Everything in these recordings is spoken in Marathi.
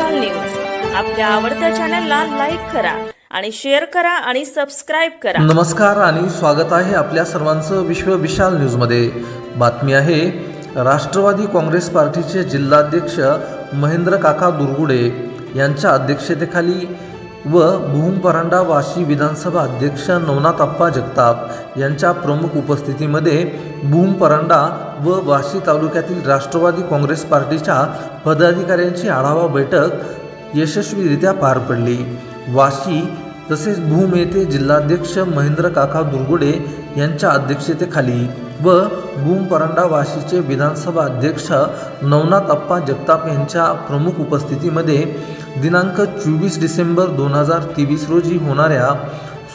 विशाल न्यूज आपल्या आवडत्या चॅनलला लाईक करा आणि शेअर करा आणि सबस्क्राईब करा. नमस्कार आणि स्वागत आहे आपल्या सर्वांचं विश्व विशाल न्यूजमध्ये. बातमी आहे राष्ट्रवादी काँग्रेस पार्टीचे जिल्हाध्यक्ष महेंद्र काका दुर्गुडे यांच्या अध्यक्षतेखाली व भूम परांडा वाशी विधानसभा अध्यक्ष नवनाथ अप्पा जगताप यांच्या प्रमुख उपस्थितीमध्ये भूमपरांडा व वाशी तालुक्यातील राष्ट्रवादी काँग्रेस पार्टीच्या पदाधिकाऱ्यांची आढावा बैठक यशस्वीरित्या पार पडली. वाशी तसेच भूम येथे जिल्हाध्यक्ष महेंद्र काका दुर्गुडे यांच्या अध्यक्षतेखाली व भूम परांडा वाशीचे विधानसभा अध्यक्ष नवनाथ अप्पा जगताप यांच्या प्रमुख उपस्थितीमध्ये दिनांक चोवीस डिसेंबर दोन हजार तेवीस रोजी होणाऱ्या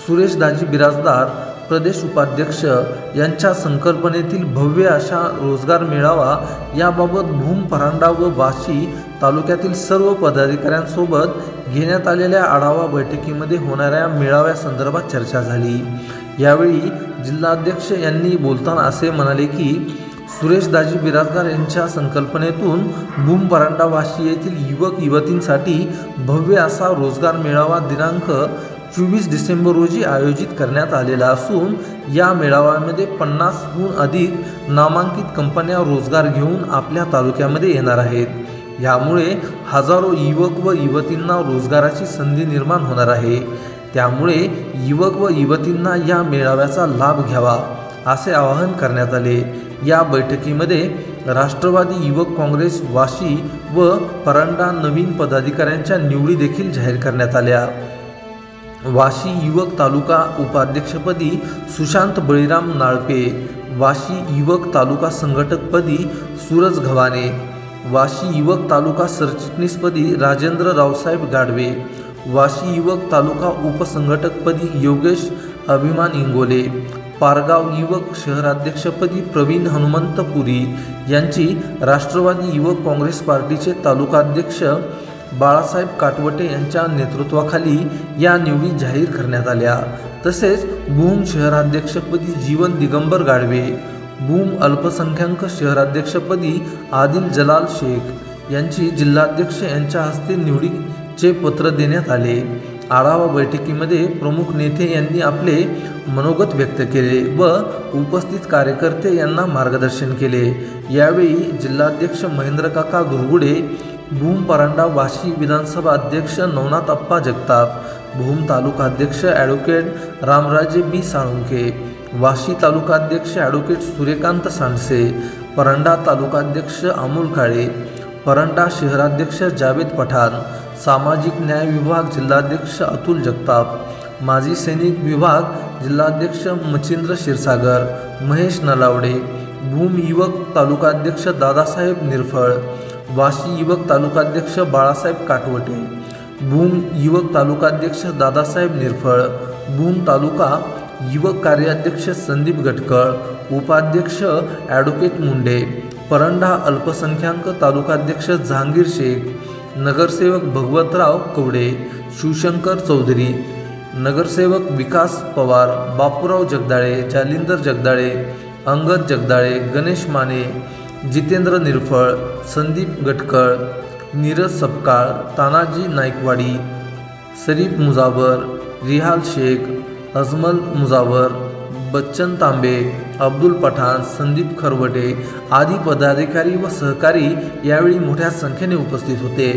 सुरेश दाजी बिराजदार प्रदेश उपाध्यक्ष यांच्या संकल्पनेतील भव्य अशा रोजगार मेळावा याबाबत भूम परांडा व वाशी तालुक्यातील सर्व पदाधिकाऱ्यांसोबत घेण्यात आलेल्या आढावा बैठकीमध्ये होणाऱ्या मेळाव्यासंदर्भात चर्चा झाली. यावेळी जिल्हाध्यक्ष यांनी बोलताना असे म्हणाले की सुरेश दाजी बिराजदार यांच्या संकल्पनेतून भूम परांडावाशी येथील युवक युवतींसाठी भव्य असा रोजगार मेळावा दिनांक चोवीस डिसेंबर रोजी आयोजित करण्यात आलेला असून या मेळाव्यामध्ये पन्नासहून अधिक नामांकित कंपन्या रोजगार घेऊन आपल्या तालुक्यामध्ये येणार आहेत. यामुळे हजारो युवक व युवतींना रोजगाराची संधी निर्माण होणार आहे. त्यामुळे युवक व युवतींना या मेळाव्याचा लाभ घ्यावा. असे आवाहन करण्यात आले. या बैठकीमध्ये राष्ट्रवादी युवक काँग्रेस वाशी व परांडा नवीन पदाधिकाऱ्यांच्या निवडी देखील जाहीर करण्यात आल्या. वाशी युवक तालुका उपाध्यक्षपदी सुशांत बळीराम नाळपे वाशी युवक तालुका संघटकपदी सूरज घवाने वाशी युवक तालुका सरचिटणीसपदी राजेंद्र रावसाहेब गाडवे वाशी युवक तालुका उपसंघटकपदी योगेश अभिमान इंगोले पारगाव युवक शहराध्यक्षपदी प्रवीण हनुमंत पुरी यांची राष्ट्रवादी युवक काँग्रेस पार्टीचे तालुकाध्यक्ष बाळासाहेब काटवटे यांच्या नेतृत्वाखाली या निवडी जाहीर करण्यात आल्या. तसेच भूम शहराध्यक्षपदी जीवन दिगंबर गाडवे भूम अल्पसंख्याक शहराध्यक्षपदी आदिल जलाल शेख यांची जिल्हाध्यक्ष यांच्या हस्ते निवडीचे पत्र देण्यात आले. आढावा बैठकीमध्ये प्रमुख नेते यांनी आपले मनोगत व्यक्त केले व उपस्थित कार्यकर्ते यांना मार्गदर्शन केले. यावेळी जिल्हाध्यक्ष महेंद्रकाका गुरगुडे दुर्गुडे भूम परांडा वाशी विधानसभा अध्यक्ष नवनाथ अप्पा जगताप भूम तालुकाध्यक्ष ॲडव्होकेट रामराजे बी साळुंके वाशी तालुकाध्यक्ष ॲडव्होकेट सूर्यकांत सांडसे परांडा तालुकाध्यक्ष अमोल काळे परांडा शहराध्यक्ष जावेद पठाण सामाजिक न्याय विभाग जिल्हाध्यक्ष अतुल जगताप माजी सैनिक विभाग जिल्हाध्यक्ष मच्छिंद्र क्षीरसागर महेश नलावडे भूम युवक तालुकाध्यक्ष दादासाहेब निरफळ वाशी युवक तालुकाध्यक्ष बाळासाहेब काटवटे भूम युवक तालुकाध्यक्ष दादासाहेब निरफळ भूम तालुका युवक कार्याध्यक्ष संदीप गटकळ उपाध्यक्ष ॲडव्होकेट मुंडे परंडा अल्पसंख्याक तालुकाध्यक्ष जहांगीर शेख नगरसेवक भगवतराव कवडे शिवशंकर चौधरी नगरसेवक विकास पवार बापूराव जगदाळे जालिंदर जगदाळे अंगद जगदाळे गणेश माने जितेंद्र निरफळ संदीप गटकळ नीरज सपकाळ तानाजी नाईकवाडी सरीफ मुजावर रिहाल शेख अजमल मुजावर बच्चन तांबे अब्दुल पठाण संदीप खरवटे आदी पदाधिकारी व सहकारी यावेळी मोठ्या संख्येने उपस्थित होते.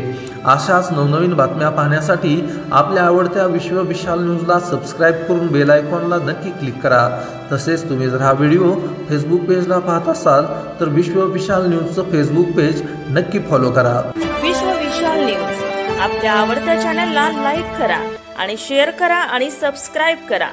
अशाच नवनवीन बातम्या पाहण्यासाठी आपल्या आवडत्या विश्व विशाल न्यूजला सबस्क्राईब करून बेल आयकॉनला नक्की क्लिक करा. तसेच तुम्ही जर हा व्हिडिओ फेसबुक पेजला पाहत असाल तर विश्व विशाल न्यूजचं फेसबुक पेज नक्की फॉलो करा. विश्व विशाल न्यूज. आपल्या आवडत्या चॅनलला लाईक करा आणि शेअर करा आणि सबस्क्राईब करा.